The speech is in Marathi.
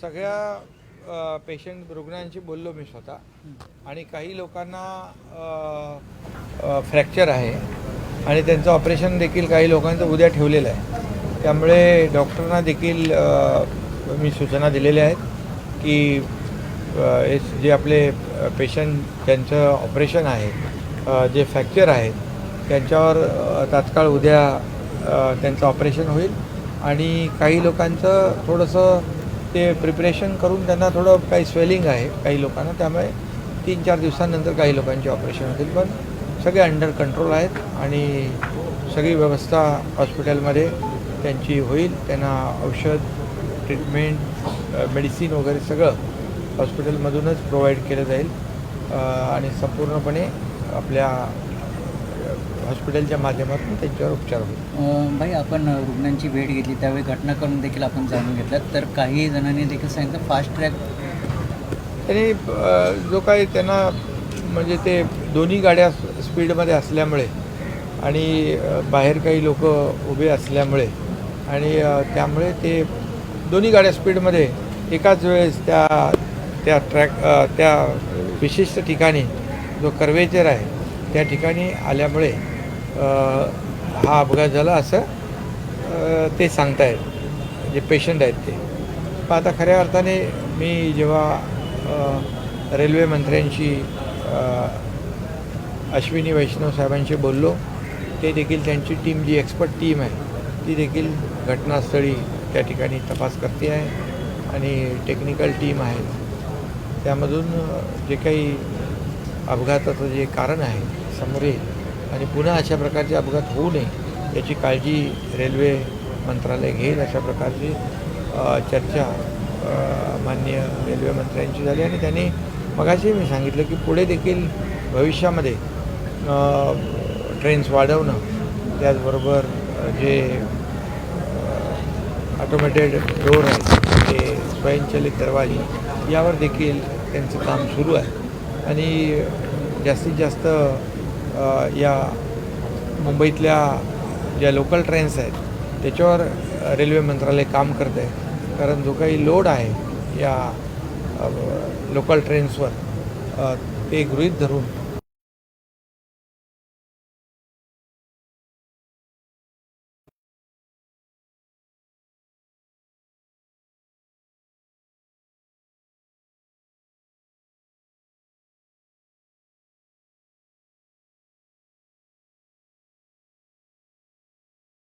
सगळ्या पेशंट रुग्णांशी बोललो मी स्वतः. आणि काही लोकांना फ्रॅक्चर आहे. आणि त्यांचं ऑपरेशन देखील काही लोकांचं उद्या ठेवलेलं आहे. त्यामुळे डॉक्टरांना देखील मी सूचना दिलेल्या आहेत की जे आपले पेशंट ज्यांचं ऑपरेशन आहे जे फ्रॅक्चर आहेत त्यांच्यावर तात्काळ उद्या त्यांचं ऑपरेशन होईल. आणि काही लोकांचं थोडंसं ते प्रिपरेशन करून त्यांना थोडं काही स्वेलिंग आहे काही लोकांना. त्यामुळे तीन चार दिवसांनंतर काही लोकांचे ऑपरेशन होतील. पण सगळे अंडर कंट्रोल आहेत आणि सगळी व्यवस्था हॉस्पिटलमध्ये त्यांची होईल. त्यांना औषध ट्रीटमेंट मेडिसिन वगैरे सगळं हॉस्पिटलमधूनच प्रोव्हाइड केलं जाईल. आणि संपूर्णपणे आपल्या हॉस्पिटलच्या माध्यमातून त्यांच्यावर उपचार होईल भाई आपण रुग्णांची भेट घेतली त्यावेळी घटनाक्रम देखील आपण जाणून घेतला. तर काही जणांनी देखील सांगितलं फास्ट ट्रॅक त्यांनी अ, जो काही त्यांना म्हणजे ते दोन्ही गाड्या स्पीडमध्ये असल्यामुळे आणि बाहेर काही लोक उभे असल्यामुळे आणि त्यामुळे ते दोन्ही गाड्या स्पीडमध्ये एकाच वेळेस त्या त्या ट्रॅक त्या विशिष्ट ठिकाणी जो कर्वेचर आहे त्या ठिकाणी आल्यामुळे हा अपघात झाला असं ते सांगतायत. जे पेशंट आहेत ते. पण आता खऱ्या अर्थाने मी जेव्हा रेल्वे मंत्र्यांशी अश्विनी वैष्णव साहेबांशी बोललो ते देखील त्यांची टीम जी एक्सपर्ट टीम आहे ती देखील घटनास्थळी त्या ठिकाणी तपास करते आहे आणि टेक्निकल टीम आहे. त्यामधून जे काही अपघाताचं जे कारण आहे समोर येईल आणि पुन्हा अशा प्रकारचे अपघात होऊ नये याची काळजी रेल्वे मंत्रालय घेईल. अशा प्रकारची चर्चा मान्य रेल्वे मंत्र्यांची झाली आणि त्यांनी मगाशी मी सांगितलं की पुढे देखील भविष्यामध्ये ट्रेन्स वाढवणं त्याचबरोबर जे ऑटोमॅटेड डोर आहेत ते स्वयंचलित दरवाजे यावर देखील त्यांचं काम सुरू आहे. आणि जास्तीत जास्त या मुंबईतल्या ज्या लोकल ट्रेन्स आहेत त्याच्यावर रेल्वे मंत्रालय काम करत आहे कारण जो काही लोड आहे या लोकल ट्रेन्सवर ते गृहीत धरून